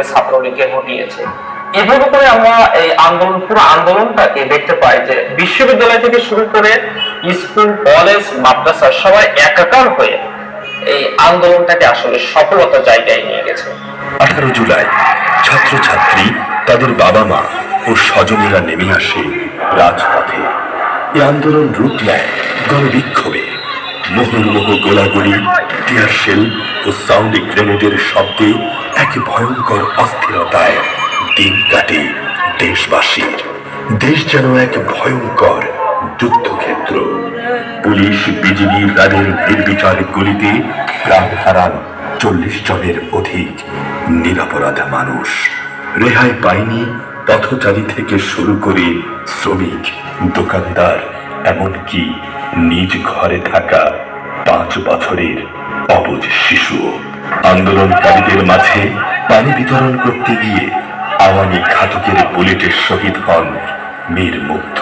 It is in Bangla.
করে ছাত্রলীগকে হটিয়েছে এভাবে করে আমরা এই আন্দোলন, পুরো আন্দোলনটাকে দেখতে পাই যে বিশ্ববিদ্যালয় থেকে শুরু করে স্কুল, কলেজ, মাদ্রাসা সবাই একাকার হয়ে এই আন্দোলনটাকে আসলে সফলতা জায়গায় নিয়ে গেছে। আঠারো জুলাই, ছাত্রছাত্রী, তাদের বাবা মা ও স্বজনেরা নেমে আসে রাজপথে। এ আন্দোলন রূপ নেয় গণবিক্ষোভে। মুহুর্মুহ গোলাগুলি, টিয়ার শেল ও সাউন্ড গ্রেনেডের শব্দে এক ভয়ঙ্কর অস্থিরতায় দিন কাটে দেশবাসীর? দেশ যেন এক ভয়ঙ্কর যুদ্ধক্ষেত্র। পুলিশ, বিজিবি, তাদের নির্বিচার গুলিতে প্রাণ হারান চল্লিশ জনের অধিক নিরাপরাধ মানুষ। রেহাই পায়নি পথচারী থেকে শুরু করে শ্রমিক, দোকানদার, এমনকি নিজ ঘরে থাকা পাঁচ বছরের অবুজ শিশু আন্দোলনকারীদের মাঝে পানি বিতরণ করতে গিয়ে আওয়ামী ঘাতকের বুলেটের শহীদ হন মীর মুগ্ধ।